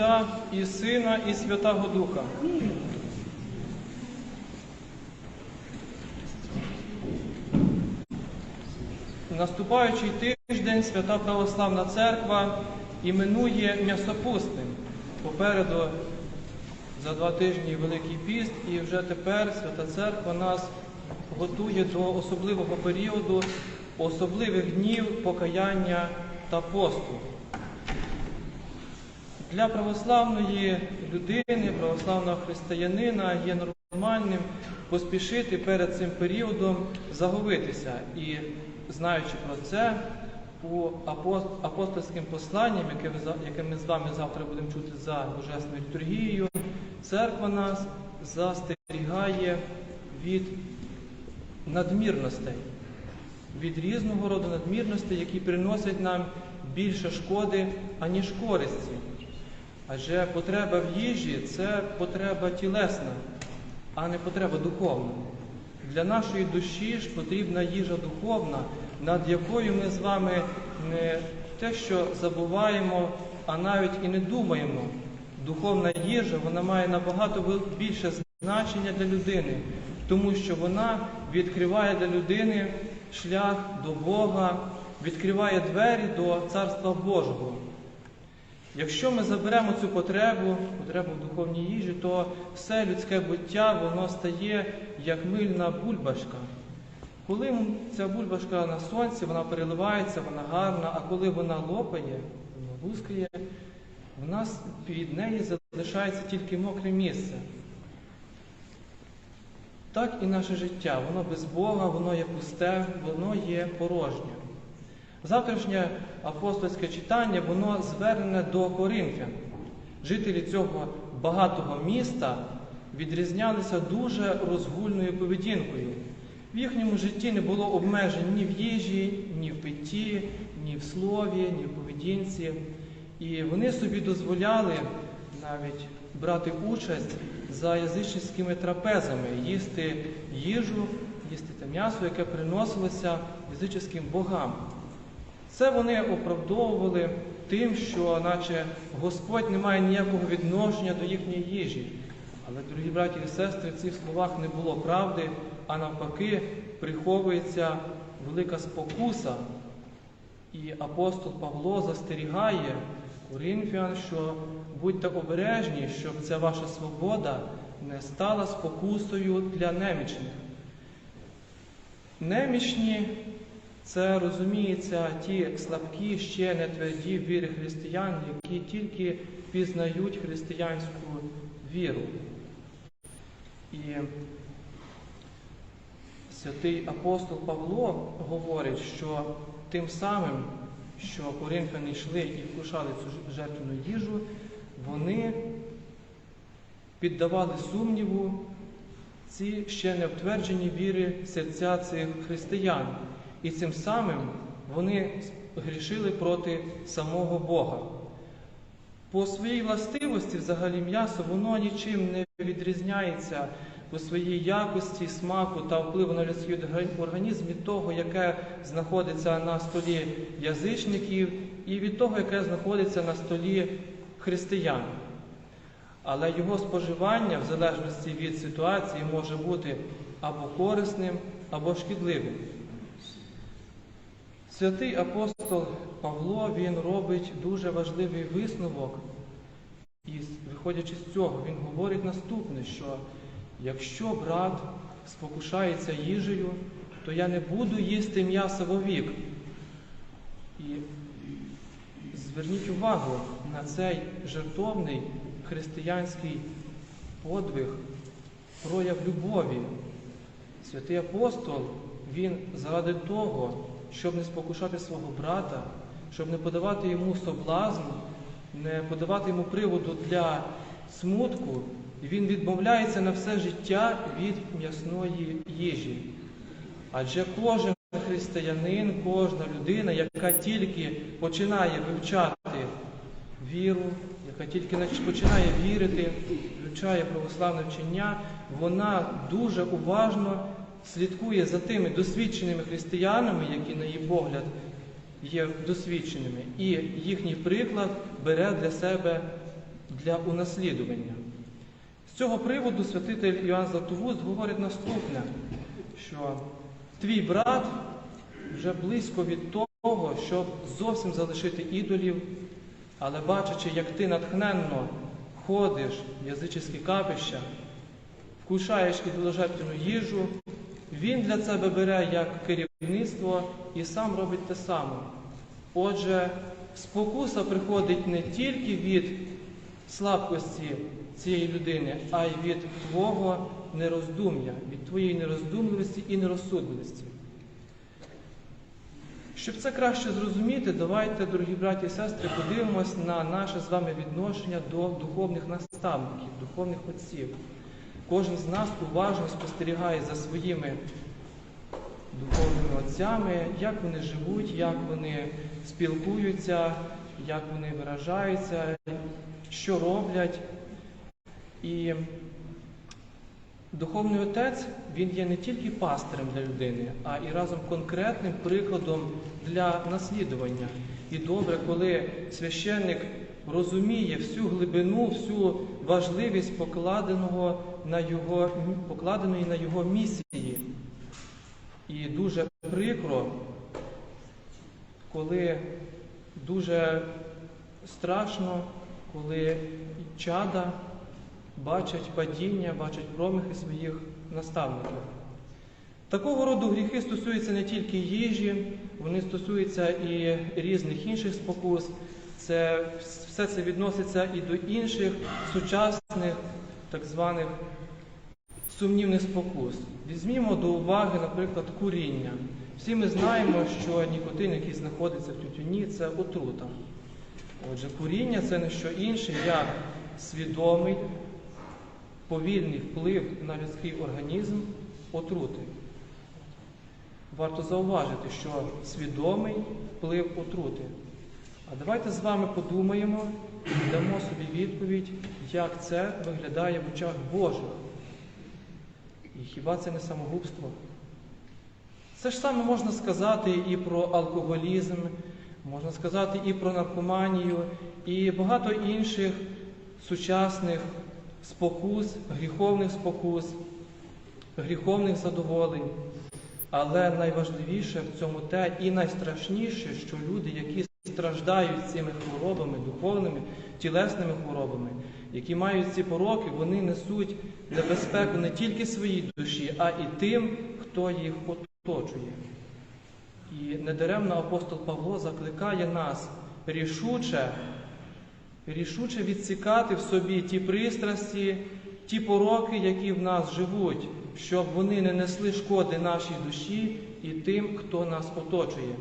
Отця і Сина, і Святого Духа. Наступаючий тиждень Свята Православна Церква іменує м'ясопустним. Попереду за два тижні Великий піст, і вже тепер Свята Церква нас готує до особливого періоду, особливих днів покаяння та посту. Для православної людини, православного християнина є нормальним поспішити перед цим періодом заговитися. І знаючи про це, у апо- апостольським посланням, яке ми з вами завтра будемо чути за Божественною літургією, церква нас застерігає від надмірностей, від різного роду надмірностей, які приносять нам більше шкоди, аніж користі. Адже потреба в їжі це потреба тілесна, а не потреба духовна. Для нашої душі ж потрібна їжа духовна, над якою ми з вами не те, що забуваємо, а навіть і не думаємо. Духовна їжа вона має набагато більше значення для людини, тому що вона відкриває для людини шлях до Бога, відкриває двері до Царства Божого. Якщо ми заберемо цю потребу, потребу в духовній їжі, то все людське буття воно стає як мильна бульбашка. Коли ця бульбашка на сонці, вона переливається, вона гарна, а коли вона лопає, вона лускає, в нас від неї залишається тільки мокре місце. Так і наше життя, воно без Бога, воно є пусте, воно є порожнє. Завтрашнє апостольське читання, воно звернене до Коринфян. Жителі цього багатого міста відрізнялися дуже розгульною поведінкою. В їхньому житті не було обмежень ні в їжі, ні в питті, ні в слові, ні в поведінці. І вони собі дозволяли навіть брати участь за язичницькими трапезами, їсти їжу, їсти те м'ясо, яке приносилося язичницьким богам. Це вони оправдовували тим, що наче Господь не має ніякого відношення до їхньої їжі. Але, дорогі браті і сестри, в цих словах не було правди, а навпаки, приховується велика спокуса. І апостол Павло застерігає коринфян, що будьте обережні, щоб ця ваша свобода не стала спокусою для немічних. Немічні це розуміється ті слабкі, ще не тверді в вірі християн, які тільки пізнають християнську віру. І святий апостол Павло говорить, що тим самим, що коринфяни йшли і вкушали цю жертвену їжу, вони піддавали сумніву ці ще не обтверджені віри серця цих християн. І цим самим вони грішили проти самого Бога. По своїй властивості, взагалі, м'ясо, воно нічим не відрізняється по своїй якості, смаку та впливу на людський організм від того, яке знаходиться на столі язичників, і від того, яке знаходиться на столі християн. Але його споживання, в залежності від ситуації, може бути або корисним, або шкідливим. Святий апостол Павло він робить дуже важливий висновок, і виходячи з цього, він говорить наступне, що якщо брат спокушається їжею, то я не буду їсти м'ясо вовік. І зверніть увагу на цей жертовний християнський подвиг, прояв любові. Святий апостол, він заради того, щоб не спокушати свого брата, щоб не подавати йому соблазн, не подавати йому приводу для смутку, він відмовляється на все життя від м'ясної їжі. Адже кожен християнин, кожна людина, яка тільки починає вивчати віру, яка тільки починає вірити, вивчає православне вчення, вона дуже уважно слідкує за тими досвідченими християнами, які, на її погляд, є досвідченими, і їхній приклад бере для себе для унаслідування. З цього приводу святитель Іоанн Златовуст говорить наступне, що твій брат вже близько від того, щоб зовсім залишити ідолів, але бачачи, як ти натхненно ходиш в язичські капища, вкушаєш ідоложертвену їжу, він для себе бере як керівництво і сам робить те саме. Отже, спокуса приходить не тільки від слабкості цієї людини, а й від твого нероздум'я, від твоєї нероздумливості і нерозсудливості. Щоб це краще зрозуміти, давайте, дорогі браті і сестри, подивимось на наше з вами відношення до духовних наставників, духовних отців. Кожен з нас уважно спостерігає за своїми духовними отцями, як вони живуть, як вони спілкуються, як вони виражаються, що роблять. І духовний отець він є не тільки пастирем для людини, а і разом конкретним прикладом для наслідування. І добре, коли священник розуміє всю глибину, всю важливість покладеного на його, покладеної на його місії. І дуже прикро, коли дуже страшно, коли чада бачать падіння, бачать промахи своїх наставників. Такого роду гріхи стосуються не тільки їжі, вони стосуються і різних інших спокус. Це, все це відноситься і до інших сучасних так званих сумнівних спокус. Візьмімо до уваги, наприклад, куріння. Всі ми знаємо, що нікотин, який знаходиться в тютюні, це отрута. Отже, куріння це не що інше, як свідомий, повільний вплив на людський організм отрути. Варто зауважити, що свідомий вплив отрути. А давайте з вами подумаємо і дамо собі відповідь, як це виглядає в очах Божих. І хіба це не самогубство? Це ж саме можна сказати і про алкоголізм, можна сказати і про наркоманію, і багато інших сучасних спокус, гріховних спокус, гріховних задоволень. Але найважливіше в цьому те і найстрашніше, що люди, які страждають цими хворобами, духовними, тілесними хворобами, які мають ці пороки, вони несуть небезпеку не тільки своїй душі, а і тим, хто їх оточує. І недаремно апостол Павло закликає нас рішуче, рішуче відсікати в собі ті пристрасті, ті пороки, які в нас живуть, щоб вони не несли шкоди нашій душі і тим, хто нас оточує.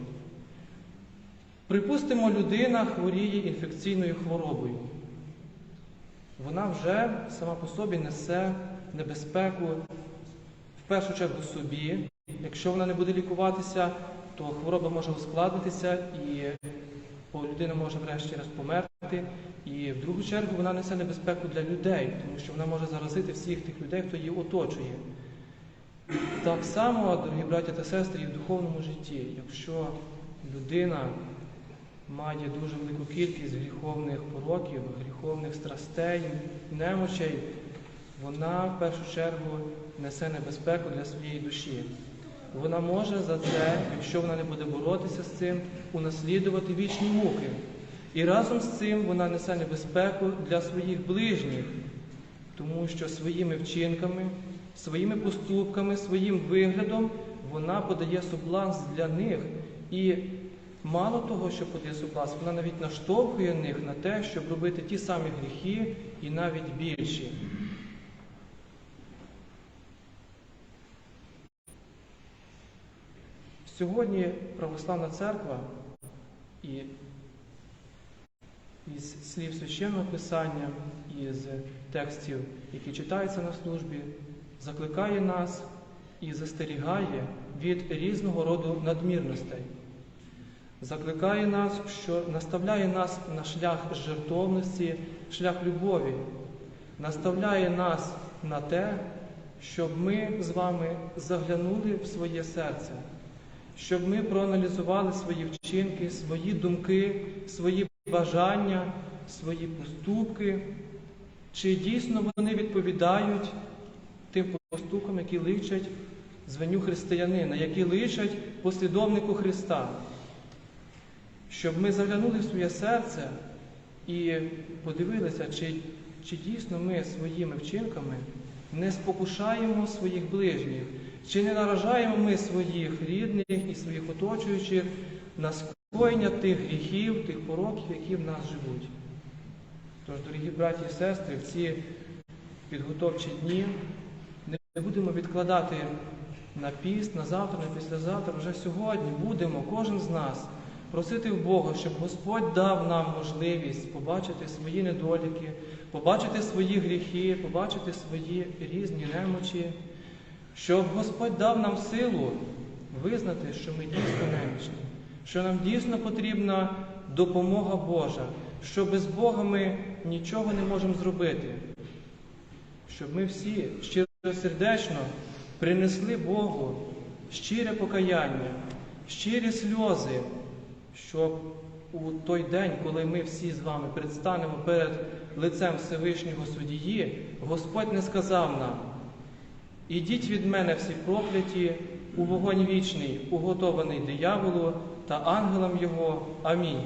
Припустимо, людина хворіє інфекційною хворобою. Вона вже сама по собі несе небезпеку в першу чергу собі. Якщо вона не буде лікуватися, то хвороба може ускладнитися і людина може врешті-решт померти. І в другу чергу вона несе небезпеку для людей, тому що вона може заразити всіх тих людей, хто її оточує. Так само, дорогі браті та сестри, і в духовному житті, якщо людина має дуже велику кількість гріховних пороків, гріховних страстей, немочей, вона в першу чергу несе небезпеку для своєї душі. Вона може за це, якщо вона не буде боротися з цим, унаслідувати вічні муки. І разом з цим вона несе небезпеку для своїх ближніх, тому що своїми вчинками, своїми поступками, своїм виглядом вона подає соблазн для них. І мало того, що подає соблазн, вона навіть наштовхує них на те, щоб робити ті самі гріхи і навіть більші. Сьогодні Православна Церква і із слів священного Писання, із текстів, які читаються на службі, закликає нас і застерігає від різного роду надмірностей. Закликає нас, що наставляє нас на шлях жертовності, шлях любові, наставляє нас на те, щоб ми з вами заглянули в своє серце, щоб ми проаналізували свої вчинки, свої думки, свої бажання, свої поступки, чи дійсно вони відповідають тим поступкам, які личать званню християнина, які личать послідовнику Христа. Щоб ми заглянули в своє серце і подивилися, чи, чи дійсно ми своїми вчинками не спокушаємо своїх ближніх, чи не наражаємо ми своїх рідних і своїх оточуючих на скоєння тих гріхів, тих пороків, які в нас живуть. Тож, дорогі браті і сестри, в ці підготовчі дні не будемо відкладати на піст, на завтра, на післязавтра. Вже сьогодні будемо, кожен з нас, просити в Бога, щоб Господь дав нам можливість побачити свої недоліки, побачити свої гріхи, побачити свої різні немочі, щоб Господь дав нам силу визнати, що ми дійсно немічні, що нам дійсно потрібна допомога Божа, що без Бога ми нічого не можемо зробити, щоб ми всі щиросердечно принесли Богу щире покаяння, щирі сльози, щоб у той день, коли ми всі з вами предстанемо перед лицем Всевишнього судії, Господь не сказав нам: Ідіть від мене всі прокляті у вогонь вічний, уготований дияволу та ангелам його. Амінь.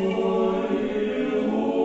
Deum